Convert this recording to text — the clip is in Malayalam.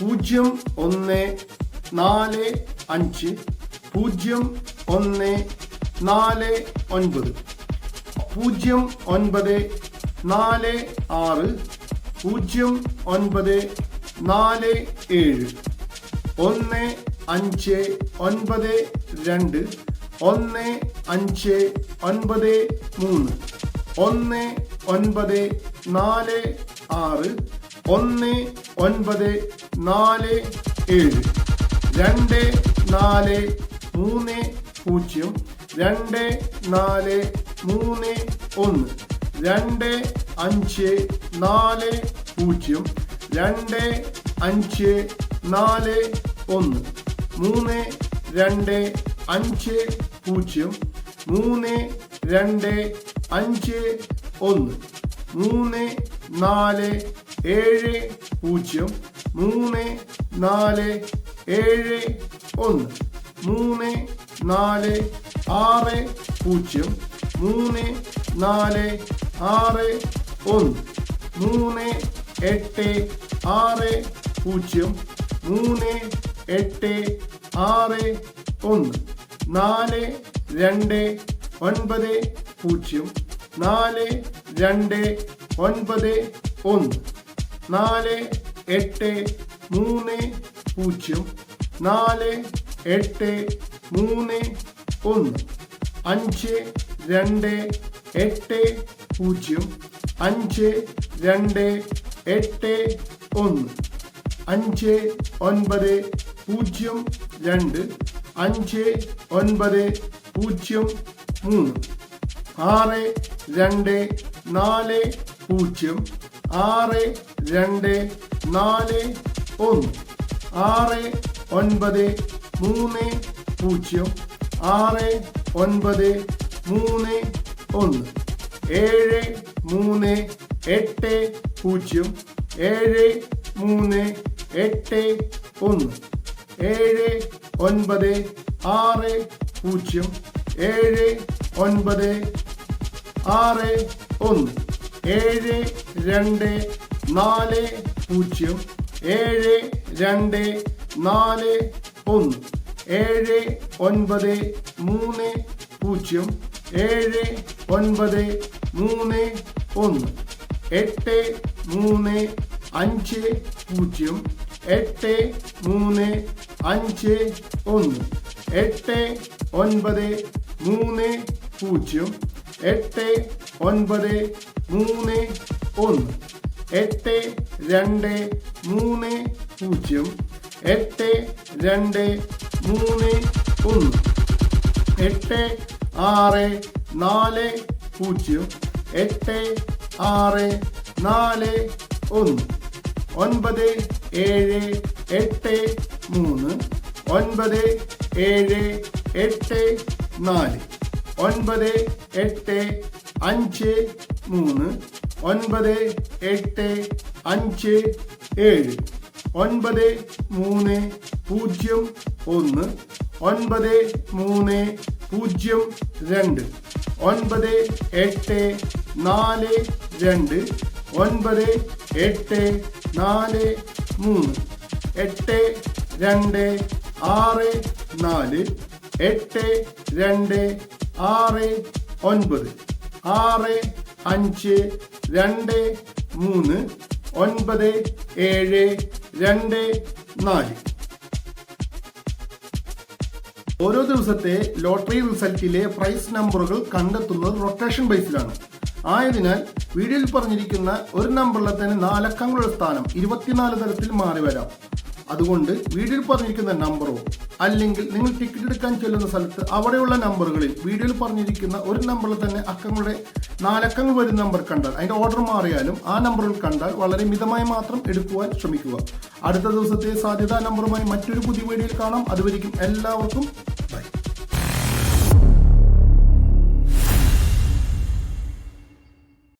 പൂജ്യം ഒന്ന് നാല് അഞ്ച് പൂജ്യം ഒന്ന് നാല് ഒൻപത് പൂജ്യം ഒൻപത് നാല് ആറ് പൂജ്യം ഒൻപത് നാല് ഏഴ് ഒന്ന് അഞ്ച് ഒൻപത് രണ്ട് ഒന്ന് അഞ്ച് ഒൻപത് മൂന്ന് ഒന്ന് ഒൻപത് നാല് ആറ് ഒന്ന് ഒൻപത് നാല് ഏഴ്. രണ്ട് നാല് മൂന്ന് പൂജ്യം. രണ്ട് നാല് മൂന്ന് ഒന്ന്. രണ്ട് അഞ്ച് നാല് പൂജ്യം. രണ്ട് അഞ്ച് നാല് ഒന്ന്. മൂന്ന് രണ്ട് അഞ്ച് പൂജ്യം. മൂന്ന് രണ്ട് അഞ്ച് ഒന്ന്. മൂന്ന് നാല് ഏഴ് പൂജ്യം. മൂന്ന് നാല് ഏഴ് ഒന്ന്. മൂന്ന് നാല് ആറ് പൂജ്യം. മൂന്ന് നാല് ആറ് ഒന്ന്. മൂന്ന് എട്ട് ആറ് പൂജ്യം. മൂന്ന് എട്ട് ആറ് ഒന്ന്. നാല് രണ്ട് ഒൻപത് പൂജ്യം. നാല് രണ്ട് ഒൻപത് ഒന്ന്. നാല് എട്ട് മൂന്ന് പൂജ്യം. നാല് എട്ട് മൂന്ന് ഒന്ന്. അഞ്ച് രണ്ട് എട്ട് പൂജ്യം. അഞ്ച് രണ്ട് എട്ട് ഒന്ന്. അഞ്ച് ഒൻപത് പൂജ്യം രണ്ട്. അഞ്ച് ഒൻപത് പൂജ്യം മൂന്ന്. ആറ് രണ്ട് നാല് പൂജ്യം. ആറ് രണ്ട് നാല് ഒന്ന്. ആറ് ഒൻപത് മൂന്ന് പൂജ്യം. ആറ് ഒൻപത് മൂന്ന് ഒന്ന്. ഏഴ് മൂന്ന് എട്ട് പൂജ്യം. ഏഴ് മൂന്ന് എട്ട് ഒന്ന്. ഏഴ് ഒൻപത് ആറ് പൂജ്യം. ഏഴ് ഒൻപത് ആറ് ഒന്ന്. ഏഴ് രണ്ട് നാല് പൂജ്യം. ഏഴ് രണ്ട് നാല് ഒന്ന്. ഏഴ് ഒൻപത് മൂന്ന് പൂജ്യം. ഏഴ് ഒൻപത് മൂന്ന് ഒന്ന്. എട്ട് മൂന്ന് അഞ്ച് പൂജ്യം. എട്ട് മൂന്ന് അഞ്ച് ഒന്ന്. എട്ട് ഒൻപത് മൂന്ന് പൂജ്യം. എട്ട് ഒൻപത് മൂന്ന് ഒന്ന്. എട്ട് രണ്ട് മൂന്ന് പൂജ്യം. എട്ട് രണ്ട് മൂന്ന് ഒന്ന്. എട്ട് ആറ് നാല് പൂജ്യം. എട്ട് ആറ് നാല് ഒന്ന്. ഒൻപത് ഏഴ് എട്ട് മൂന്ന്. ഒൻപത് ഏഴ് എട്ട് നാല്. ഒൻപത് എട്ട് അഞ്ച് മൂന്ന് ഒൻപത് എട്ട് അഞ്ച് ഏഴ് ഒൻപത് മൂന്ന് പൂജ്യം ഒന്ന് ഒൻപത് മൂന്ന് പൂജ്യം രണ്ട് ഒൻപത് എട്ട് നാല് രണ്ട് ഒൻപത് എട്ട് നാല് മൂന്ന് എട്ട് രണ്ട് ആറ് നാല് എട്ട് രണ്ട് ആറ് ഒൻപത്. ആറ് അഞ്ച് രണ്ട് മൂന്ന് ഒൻപത് ഏഴ് രണ്ട് നാല്. ഓരോ ദിവസത്തെ ലോട്ടറി റിസൾട്ടിലെ പ്രൈസ് നമ്പറുകൾ കണ്ടെത്തുന്നത് റൊട്ടേഷൻ ബേസിലാണ്. ആയതിനാൽ വീഡിയോയിൽ പറഞ്ഞിരിക്കുന്ന ഒരു നമ്പറിലെ തന്നെ നാലക്കങ്ങളുടെ സ്ഥാനം ഇരുപത്തിനാല് തരത്തിൽ മാറി വരാം. അതുകൊണ്ട് വീഡിയോയിൽ പറഞ്ഞിരിക്കുന്ന നമ്പറോ അല്ലെങ്കിൽ നിങ്ങൾ ടിക്കറ്റ് എടുക്കാൻ ചെല്ലുന്ന സ്ഥലത്ത് അവിടെയുള്ള നമ്പറുകളിൽ വീഡിയോയിൽ പറഞ്ഞിരിക്കുന്ന ഒരു നമ്പറിൽ തന്നെ അക്കങ്ങളുടെ നാലക്കങ്ങൾ വരുന്ന നമ്പർ കണ്ടാൽ അതിന്റെ ഓർഡർ മാറിയാലും ആ നമ്പറുകൾ കണ്ടാൽ വളരെ മിതമായി മാത്രം എടുക്കുവാൻ ശ്രമിക്കുക. അടുത്ത ദിവസത്തെ സാധ്യതാ നമ്പറുമായി മറ്റൊരു പുതിയ വീഡിയോയിൽ കാണാം. അതുവരിക്കും എല്ലാവർക്കും